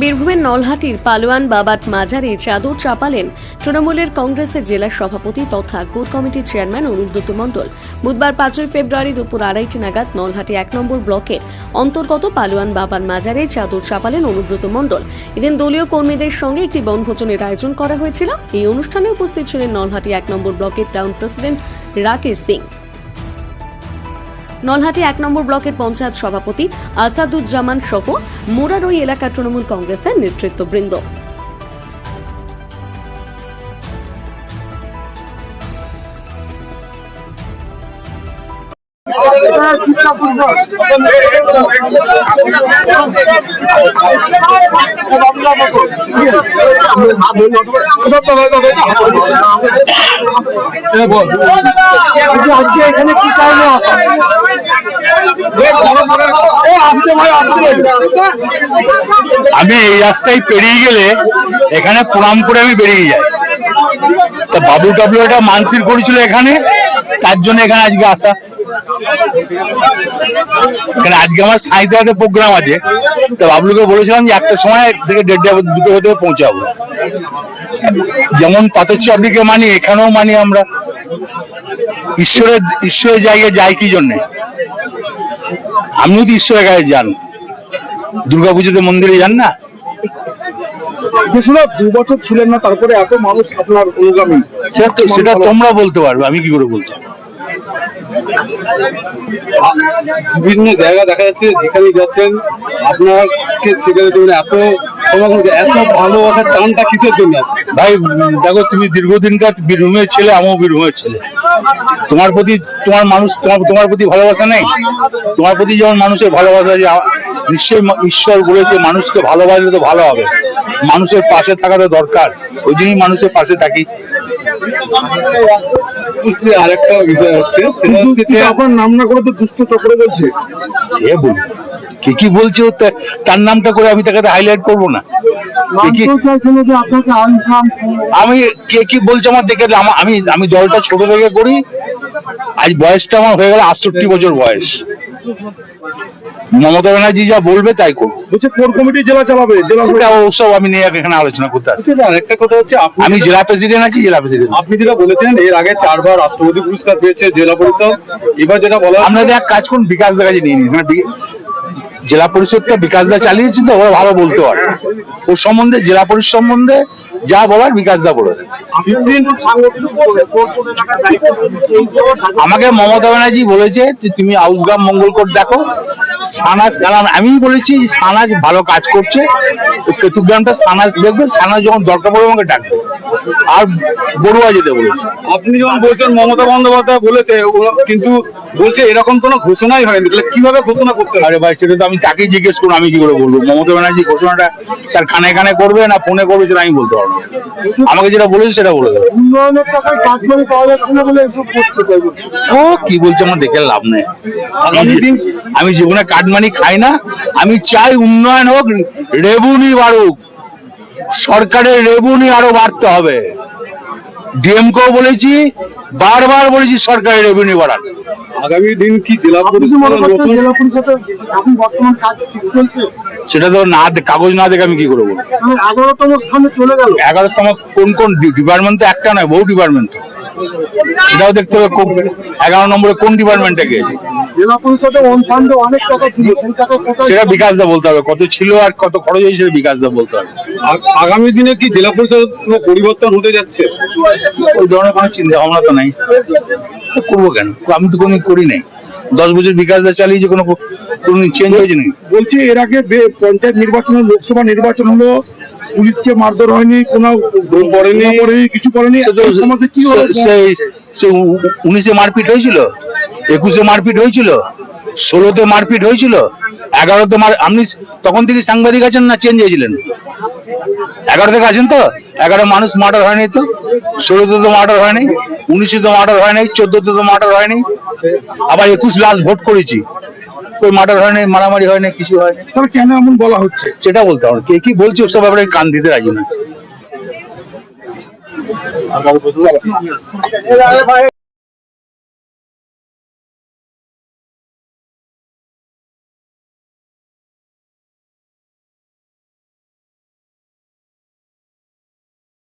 বীরভূমের নলহাটির পালোয়ান বাবাত মাজারে চাদর চাপালেন তৃণমূলের কংগ্রেসের জেলা সভাপতি তথা কোর কমিটির চেয়ারম্যান অনুব্রত মণ্ডল। বুধবার পাঁচই ফেব্রুয়ারি দুপুর আড়াইটি নাগাদ নলহাটি এক নম্বর ব্লকের অন্তর্গত পালোয়ান বাবার মাজারে চাদর চাপালেন অনুব্রত মণ্ডল। এদিন দলীয় কর্মীদের সঙ্গে একটি বনভোজনের আয়োজন করা হয়েছিল। এই অনুষ্ঠানে উপস্থিত ছিলেন নলহাটি এক নম্বর ব্লকের টাউন প্রেসিডেন্ট রাকেশ সিং। নলহাটি এক নম্বর ব্লকের পঞ্চায়েত সভাপতি আসাদুজ্জামান সহ মোরারই এলাকার তৃণমূল কংগ্রেসের নেতৃত্ববৃন্দ। আজকে এখানে কি কারণে আসা আমি এই রাস্তায় পেরিয়ে গেলে এখানে প্রণাম করে আমি বেরিয়ে যাই। তা বাবু টাবলু একটা মানসিক করেছিল এখানে, তার জন্য এখানে আজকে আসা। আজকে আমার সাঁইতে প্রোগ্রাম আছে। তো বাবলুকে বলেছিলাম যে একটা সময় থেকে দেড়টা দুটো হতে পৌঁছাবো। যেমন পাতচাবিকে মানি এখানেও মানি আমরা। ঈশ্বরের ঈশ্বরের জায়গায় যাই কি জন্যে? আপনিও তো ঈশ্বরের কাছে যান দুর্গাপুজোতে মন্দিরে যান না? দু বছর ছিলেন না তারপরে এত মানুষ আপনার অনুগামী। সেটা তোমরা বলতে পারবে আমি কি করে বলতে পারব? বিভিন্ন জায়গা দেখা যাচ্ছে যেখানে যাচ্ছেন, আপনাকে সেখানে তুমি এত এত ভালোবাসার টানটা কিসের জন্য? ভাই, দেখো, তুমি দীর্ঘদিনকার বীরভূমের ছেলে, আমিও বীরভূমের ছেলে তোমার প্রতি তোমার মানুষ, তোমার তোমার প্রতি ভালোবাসা নেই? তোমার প্রতি যেমন মানুষের ভালোবাসা যে, নিশ্চয়ই ঈশ্বর বলেছে, মানুষকে ভালোবাসলে তো ভালো হবে। মানুষের পাশে থাকা তো দরকার। ওই জন্যই মানুষের পাশে থাকি। হচ্ছে আরেকটা বিষয় হচ্ছে সেটা হচ্ছে যে আপনার নাম না করে তো দুষ্ট চক্র বলছে। সে বল কি কি বলছে তার নামটা করে আমি তাকে হাইলাইট করব না। আমি কে কি বলছে আমার দেখে আমা- আমি আমি দলটা ছোট থেকে করি আজ বয়সটা আমার হয়ে গেল আটষট্টি বছর বয়স। মমতা ব্যানার্জি যা বলবে তাই করব। বলছে কোর কমিটি জেলা চালাবে? জেলা ওসব আমি নিয়ে এখানে আলোচনা করতে আচ্ছা, আরেকটা কথা হচ্ছে আমি জেলা প্রেসিডেন্ট আছি জেলা প্রেসিডেন্ট। আপনি যেটা বলেছেন এর আগে চারবার রাষ্ট্রপতি পুরস্কার পেয়েছে জেলা পরিষদ। এবার যেটা বলা আপনাদের এক কাজ করুন বিকাশ দা কাছে নিয়ে নিন। মানে জেলা পরিষদটা বিকাশ দা চালিয়েছি তো ওরা ভালো বলতে পারে। ওর সম্বন্ধে জেলা পরিষদ সম্বন্ধে যা বলার বিকাশ দা বলে আমাকে মমতা ব্যানার্জি বলেছে তুমি আউসগ্রাম মঙ্গলকোট দেখো। সানাজ আমি বলেছি সানাজ ভালো কাজ করছে। কেতুগ্রামটা সানাজ দেখবে, সানাজ যখন দরকার পড়বে আমাকে ডাকবে। আর বড়ুয়া যেতে বলেছে। আপনি যখন বলছেন মমতা বন্দ্যোপাধ্যায় বলেছে কিন্তু বলছে এরকম কোনো ঘোষণাই হয়নি। তাহলে কীভাবে ঘোষণা করতে পারে আরে ভাই সেটা তো আমি তাকেই জিজ্ঞেস করুন আমি কি করে বলব? মমতা ব্যানার্জি ঘোষণাটা তার কানে কানে করবে না ফোনে করবে সেটা আমি বলতে পারব আমাকে যেটা বলেছে সেটা বলে দেবে। উন্নয়নের টাকায় কাজ করে পাওয়া যাচ্ছে না বলে এসব করছে বলছে। ও কি বলছে আমার দেখে লাভ নেই। আমি জীবনে কাটমানি খাই না আমি চাই উন্নয়ন হোক রেবুনি বাড়ুক। সরকারের রেবুনি আরও বাড়তে হবে। ডিএমকেও বলেছি বারবার বলেছি সরকারের রেভিনিউ বাড়ান। আগামী দিন কি জেলা সেটা তো না কাগজ না দেখে আমি কি করব? এগারোতম স্থানে চলে গেল। এগারোতম কোন কোন ডিপার্টমেন্ট তো একটা নয় বহু ডিপার্টমেন্ট এটাও দেখতে হবে কোন- এগারো নম্বরে কোন ডিপার্টমেন্টে গিয়েছে? জেলা পরিষদে ওন ফান্ডে অনেক টাকা ছিল সেই টাকা কোথায় সেটা বিকাশ দা বলতে হবে কত ছিল আর কত খরচ হয়েছে বিকাশ দা বলতে হবে। আগামী দিনে কি জেলা পরিষদ কোনো পরিবর্তন হতে যাচ্ছে? ওই ধরনের কোনো চিন্তা ভাবনা তো নাই। করব কেন? আমি তো কোনো করি নাই। দশ বছর বিকাশ দা চালিয়েছে কোনো কোনো চেঞ্জ হয়েছে নাকি? বলছি এর আগে পঞ্চায়েত নির্বাচন লোকসভা নির্বাচন হলো পুলিশকে মারধর হয়নি কোনো করেনি করেনি কিছু করেনি? সমাজে কি উনিশে মারপিট হয়েছিল একুশে মারপিট হয়েছিল ষোলোতে মারপিট হয়েছিল এগারোতে মার আপনি তখন থেকে সাংবাদিক আছেন না চেঞ্জ হয়েছিলেন? এগারো থেকে আছেন তো? এগারো মানুষ মার্ডার হয়নি তো? ষোলোতে তো মার্ডার হয়নি উনিশে তো মার্ডার হয়নি চোদ্দতে তো মার্ডার হয়নি আবার একুশ লাস্ট ভোট করেছি। ওই মার্ডার হয়নি মারামারি হয়নি কিছু হয়নি তবে কেন এমন বলা হচ্ছে? সেটা বলতে হবে। কে কি বলছে ওসব ব্যাপারে কান দিতে রাজি না।